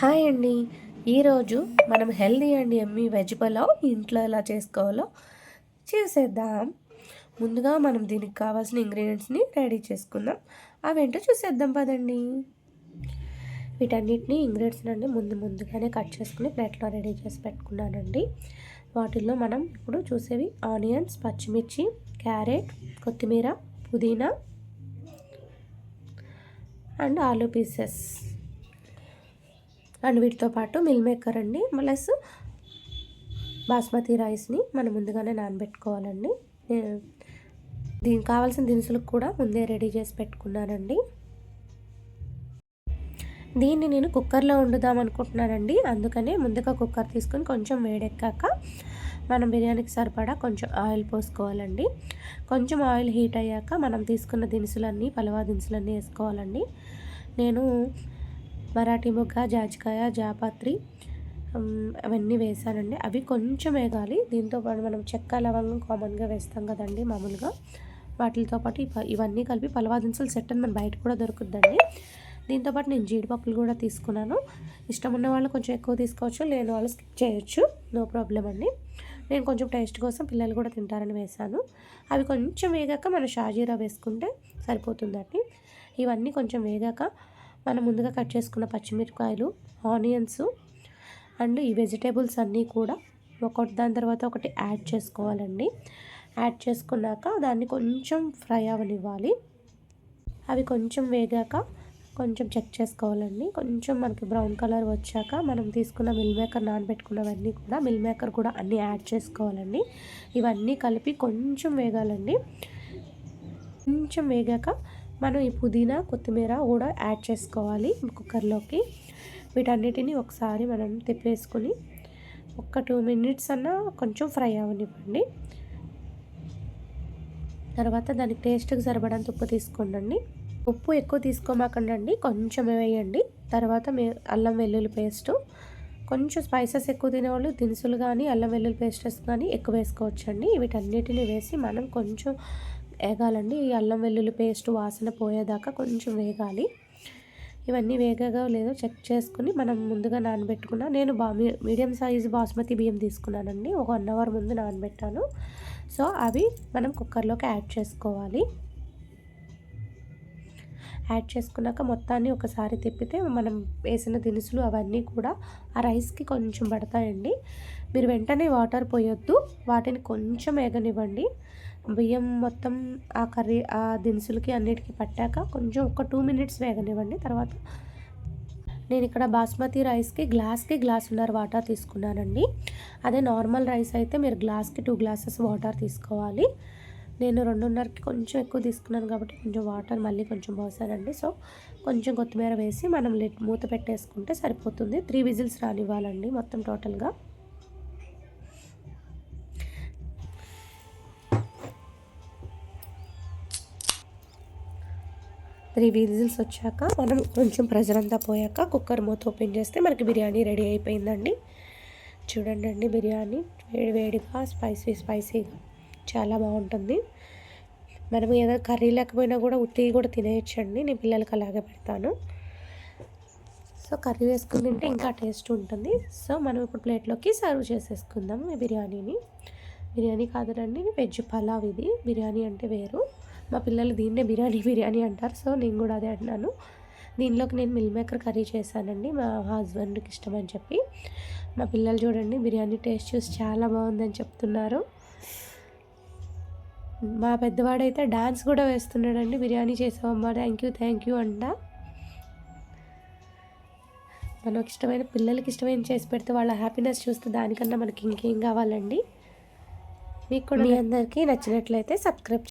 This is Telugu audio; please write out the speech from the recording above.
హాయ్ అండి. ఈరోజు మనం healthy and yummy veg pulao ఇంట్లో ఎలా చేసుకోవాలో చేసేద్దాం. ముందుగా మనం దీనికి కావాల్సిన ఇంగ్రీడియంట్స్ని రెడీ చేసుకుందాం. అవేంటో చూసేద్దాం పదండి. వీటన్నిటిని ఇంగ్రీడియంట్స్ అండి ముందు ముందుగానే కట్ చేసుకుని ప్లేట్లో రెడీ చేసి పెట్టుకున్నానండి. వాటిల్లో మనం ఇప్పుడు చూసేవి ఆనియన్స్ పచ్చిమిర్చి క్యారెట్ కొత్తిమీర పుదీనా అండ్ ఆలూ పీసెస్. అండ్ వీటితో పాటు మిల్ మేకర్ అండి ప్లస్ బాస్మతి రైస్ని మనం ముందుగానే నానబెట్టుకోవాలండి. దీనికి కావాల్సిన దినుసులకు కూడా ముందే రెడీ చేసి పెట్టుకున్నానండి. దీన్ని నేను కుక్కర్లో వండుదాం అనుకుంటున్నానండి. అందుకనే ముందుగా కుక్కర్ తీసుకొని కొంచెం వేడెక్కాక మనం బిర్యానీకి సరిపడా కొంచెం ఆయిల్ పోసుకోవాలండి. కొంచెం ఆయిల్ హీట్ అయ్యాక మనం తీసుకున్న దినుసులన్నీ పలవా దినుసులన్నీ వేసుకోవాలండి. నేను మరాఠీ మొగ్గ జాజికాయ జాపత్రి అవన్నీ వేసానండి అవి కొంచెం వేగాలి. దీంతో పాటు మనం చెక్క లవంగం కామన్గా వేస్తాం కదండి మామూలుగా. వాటితో పాటు ఇవన్నీ కలిపి పలవా దినుసులు సెట్ అని మన బయట కూడా దొరుకుద్దండి. దీంతోపాటు నేను జీడిపప్పులు కూడా తీసుకున్నాను. ఇష్టం ఉన్న వాళ్ళు కొంచెం ఎక్కువ తీసుకోవచ్చు లేని వాళ్ళు స్కిప్ చేయొచ్చు. నో ప్రాబ్లం అండి. నేను కొంచెం టేస్ట్ కోసం పిల్లలు కూడా తింటారని వేసాను అవి కొంచెం వేగాక మనం షాజీరా వేసుకుంటే సరిపోతుందండి. ఇవన్నీ కొంచెం వేగాక మనం ముందుగా కట్ చేసుకున్న పచ్చిమిరపకాయలు ఆనియన్స్ అండ్ ఈ వెజిటేబుల్స్ అన్నీ కూడా ఒకటి దాని తర్వాత ఒకటి యాడ్ చేసుకోవాలండి. యాడ్ చేసుకున్నాక దాన్ని కొంచెం ఫ్రై అవనివ్వాలి. అవి కొంచెం వేగాక కొంచెం చెక్ చేసుకోవాలండి. కొంచెం మనకి బ్రౌన్ కలర్ వచ్చాక మనం తీసుకున్న మిల్ మేకర్ నానబెట్టుకున్నవన్నీ కూడా మిల్ మేకర్ కూడా అన్నీ యాడ్ చేసుకోవాలండి. ఇవన్నీ కలిపి కొంచెం వేగాలండి. కొంచెం వేగాక మనం ఈ పుదీనా కొత్తిమీర కూడా యాడ్ చేసుకోవాలి కుక్కర్లోకి. వీటన్నిటిని ఒకసారి మనం తిప్పేసుకొని ఒక టూ మినిట్స్ అన్న కొంచెం ఫ్రై అవనివ్వండి. తర్వాత దానికి టేస్ట్కి సరిపడంత ఉప్పు తీసుకోండి ఉప్పు ఎక్కువ తీసుకోమాకండి కొంచెం వేయండి. తర్వాత మీ అల్లం వెల్లుల్లి పేస్టు. కొంచెం స్పైసెస్ ఎక్కువ తినేవాళ్ళు దినుసులు కానీ అల్లం వెల్లుల్లి పేస్టెస్ కానీ ఎక్కువ వేసుకోవచ్చండి. వీటన్నిటిని వేసి మనం కొంచెం వేగాలండి. ఈ అల్లం వెల్లుల్లి పేస్ట్ వాసన పోయేదాకా కొంచెం వేగాలి. ఇవన్నీ వేగగా లేదో చెక్ చేసుకుని మనం ముందుగా నానబెట్టుకున్న నేను బా మీడియం సైజు బాస్మతి బియ్యం తీసుకున్నానండి. ఒక వన్ అవర్ ముందు నానబెట్టాను. సో అవి మనం కుక్కర్లోకి యాడ్ చేసుకోవాలి. యాడ్ చేసుకున్నాక మొత్తాన్ని ఒకసారి తిప్పితే మనం వేసిన దినుసులు అవన్నీ కూడా ఆ రైస్కి కొంచెం పడతాయండి. మీరు వెంటనే వాటర్ పోయొద్దు. వాటిని కొంచెం వేగనివ్వండి. బియ్యం మొత్తం ఆ కర్రీ ఆ దినుసులకి అన్నిటికీ పట్టాక కొంచెం ఒక టూ మినిట్స్ వేగనివ్వండి. తర్వాత నేను ఇక్కడ బాస్మతి రైస్కి గ్లాస్కి గ్లాసున్నర వాటర్ తీసుకున్నానండి. అదే నార్మల్ రైస్ అయితే మీరు గ్లాస్కి టూ గ్లాసెస్ వాటర్ తీసుకోవాలి. నేను రెండున్నరకి కొంచెం ఎక్కువ తీసుకున్నాను కాబట్టి కొంచెం వాటర్ మళ్ళీ కొంచెం పోసానండి. సో కొంచెం కొత్తిమీర వేసి మనం మూత పెట్టేసుకుంటే సరిపోతుంది. త్రీ విజిల్స్ రానివ్వాలండి మొత్తం టోటల్గా. త్రీ విజిల్స్ వచ్చాక మనం కొంచెం ప్రెజర్ అంతా పోయాక కుక్కర్ మూత ఓపెన్ చేస్తే మనకి బిర్యానీ రెడీ అయిపోయిందండి. చూడండి అండి బిర్యానీ. వేడి వేడిగా స్పైసీ స్పైసీగా. చాలా బాగుంటుంది. మనం ఏదైనా కర్రీ లేకపోయినా కూడా ఉత్తి కూడా తినేయచ్చండి. నేను పిల్లలకి అలాగే పెడతాను. సో కర్రీ వేసుకుని తింటే ఇంకా టేస్ట్ ఉంటుంది. సో మనం ఇప్పుడు ప్లేట్లోకి సర్వ్ చేసేసుకుందాం ఈ బిర్యానీని. బిర్యానీ కాదురండి వెజ్ పలావ్ ఇది. బిర్యానీ అంటే వేరు. మా పిల్లలు దీన్నే బిర్యానీ బిర్యానీ అంటారు. సో నేను కూడా అదే అంటున్నాను. దీనిలోకి నేను మిల్ మేకర్ కర్రీ చేశానండి. మా హస్బెండ్కి ఇష్టం అని చెప్పి. మా పిల్లలు చూడండి బిర్యానీ టేస్ట్ చూసి చాలా బాగుందని చెప్తున్నారు. మా పెద్దవాడైతే డాన్స్ కూడా వేస్తున్నాడండి. బిర్యానీ చేసామమ్మా థ్యాంక్ యూ థ్యాంక్ యూ అంట. మనకి ఇష్టమైన పిల్లలకి ఇష్టమైన చేసి పెడితే వాళ్ళ హ్యాపీనెస్ చూస్తే దానికన్నా మనకి ఇంకేం కావాలండి? మీకు కూడా మీ అందరికీ నచ్చినట్లయితే సబ్స్క్రైబ్